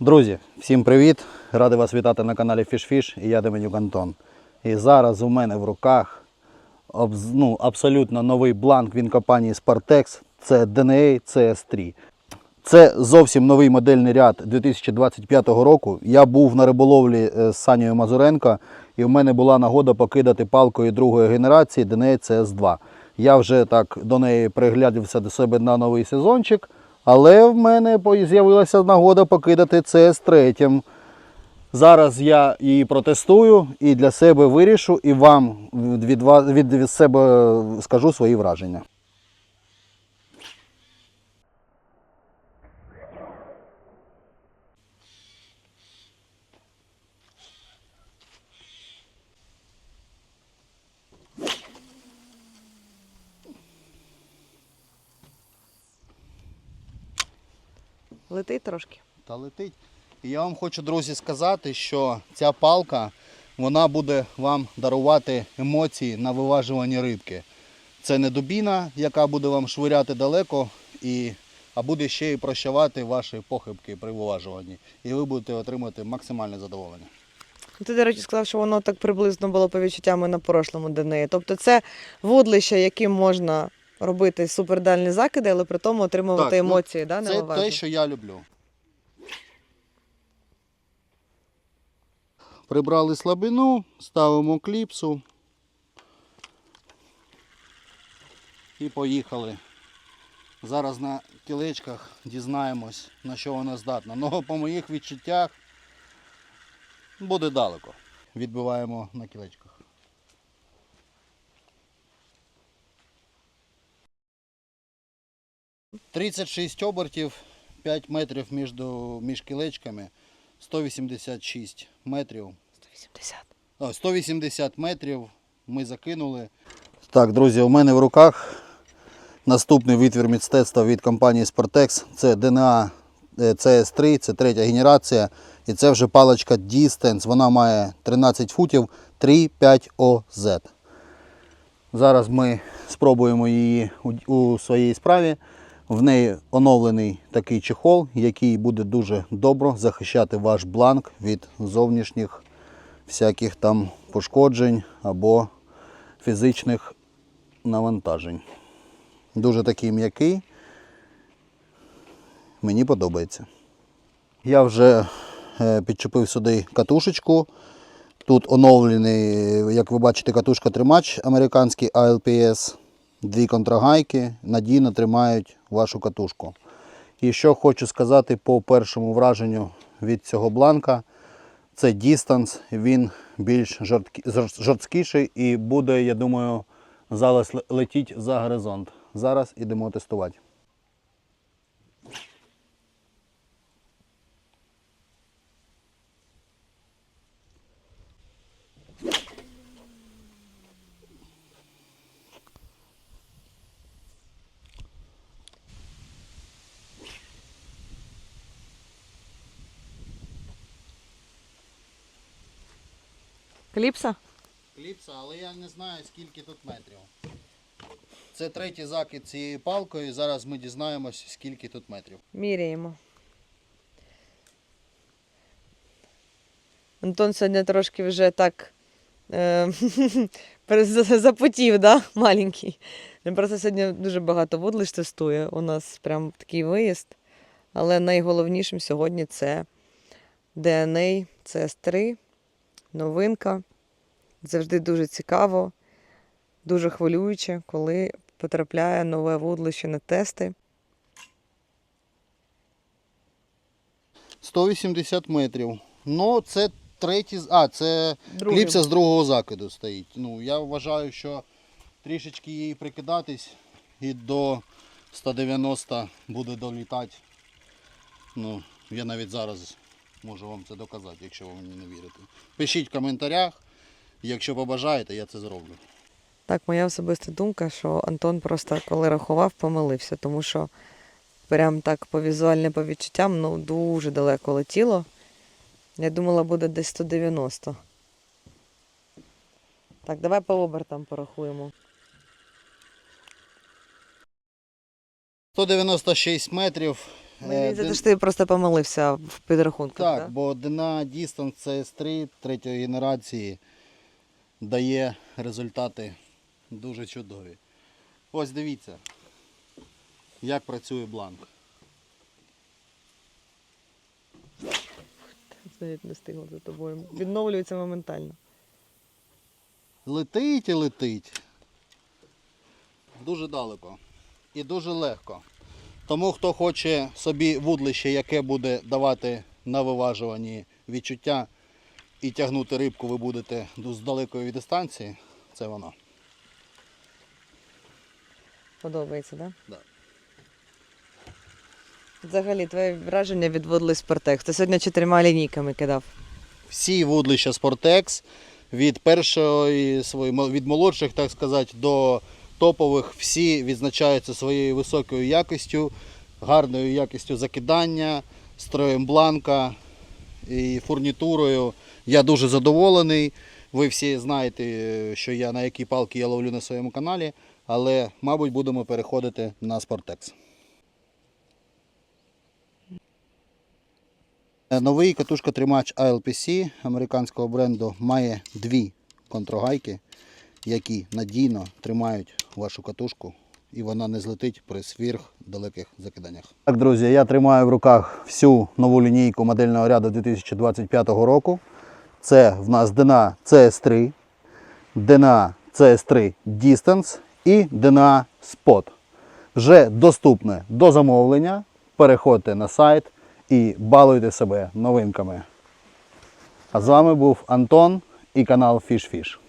Друзі, всім привіт! Радий вас вітати на каналі FishFish і я Деменюк Антон. І зараз у мене в руках ну, абсолютно новий бланк від компанії Spartex. Це DNA CS3. Це зовсім новий модельний ряд 2025 року. Я був на риболовлі е, з Санєю Мазуренко, і в мене була нагода покидати палкою другої генерації DNA CS2. Я вже так до неї приглядівся до себе на новий сезончик, але в мене з'явилася нагода покидати це з третім. Зараз я її протестую і для себе вирішу, і вам від, від, себе скажу свої враження. Летить трошки. Та летить. І я вам хочу, друзі, сказати, що ця палка вона буде вам дарувати емоції на виважуванні рибки. Це не дубіна, яка буде вам швиряти далеко, і, а буде ще й прощавати ваші похибки при виважуванні. І ви будете отримати максимальне задоволення. Ти, до речі, сказав, що воно так приблизно було по відчуттям і на прошлому ДНІ. Тобто це вудлище, яким можна робити супердальні закиди, але при тому отримувати Так, ну, емоції, да, Це те, що я люблю. Прибрали слабину, ставимо кліпсу. І поїхали. Зараз на кілечках дізнаємось, на що вона здатна. Ну, по моїх відчуттях буде далеко. Відбиваємо на кілечках. Тридцять шість обертів, 5 метрів між, між кілечками, 186 метрів 180. о, 180 метрів ми закинули. Так, друзі, у мене в руках наступний витвір мистецтва від компанії Sportex. Це DNA CS3, це третя генерація. І це вже паличка Distance. Вона має 13 футів 3,5 OZ. Зараз ми спробуємо її у, у своїй справі. В неї оновлений такий чехол, який буде дуже добре захищати ваш бланк від зовнішніх всяких там пошкоджень або фізичних навантажень. Дуже такий м'який. Мені подобається. Я вже е, підчепив сюди катушечку. Тут оновлений, як ви бачите, катушка тримач американський ALPS. Дві контрагайки надійно тримають вашу катушку. І що хочу сказати по першому враженню від цього бланка. Це Distance, він більш жорсткіший і буде, я думаю, зараз ле- летіть за горизонт. Зараз ідемо тестувати. Кліпса? Кліпса, але я не знаю, скільки тут метрів. Це третій закид цією палкою. Зараз ми дізнаємось, скільки тут метрів. Міряємо. Антон сьогодні трошки вже так е, запотів, да? маленький. Він просто сьогодні дуже багато вудлищ тестує. У нас прям такий виїзд. Але найголовнішим сьогодні це DNA CS3, новинка. Завжди дуже цікаво, дуже хвилююче, коли потрапляє нове вудлище на тести. 180 метрів. Ну, це третій. з- А, це Другий. кліпса з другого закиду стоїть. Ну, я вважаю, що трішечки їй прикидатись і до 190 буде долітати. Ну, я навіть зараз можу вам це доказати, якщо ви мені не вірите. Пишіть в коментарях. Якщо побажаєте, я це зроблю. Так, моя особиста думка, що Антон просто коли рахував, помилився, тому що прям так по візуальним по відчуттям ну, дуже далеко летіло. Я думала, буде десь 190. Так, давай по обертам порахуємо. 196 метрів Мені Е, здається, що ти просто помилився в підрахунках. Так, бо Дена Distance CS3 третьої генерації дає результати дуже чудові. Ось дивіться, як працює бланк. Навіть не встигла за тобою. Відновлюється моментально. Летить і летить. Дуже далеко. І дуже легко. Тому хто хоче собі вудлище, яке буде давати на виважуванні відчуття і тягнути рибку ви будете з далекої дистанції, це воно. Подобається, так? Да. Взагалі, твоє враження від водли Спортекс. Ти сьогодні чотирма лінійками кидав. всі вудлища Sportex від першої від молодших, так сказати, до топових, всі відзначаються своєю високою якістю, гарною якістю закидання, строєм бланка і фурнітурою. Я дуже задоволений. Ви всі знаєте, що я на які палки я ловлю на своєму каналі, але, мабуть, будемо переходити на. Е, Новий катушка-тримач ALPC американського бренду має дві контрогайки, які надійно тримають вашу катушку і вона не злетить при сверхдалеких закиданнях. Так, друзі, я тримаю в руках всю нову лінійку модельного ряду 2025 року. Це в нас DNA CS3, DNA CS3 Distance і DNA Spot. Вже доступне до замовлення. Переходьте на сайт і балуйте себе новинками. А з вами був Антон і канал FishFish.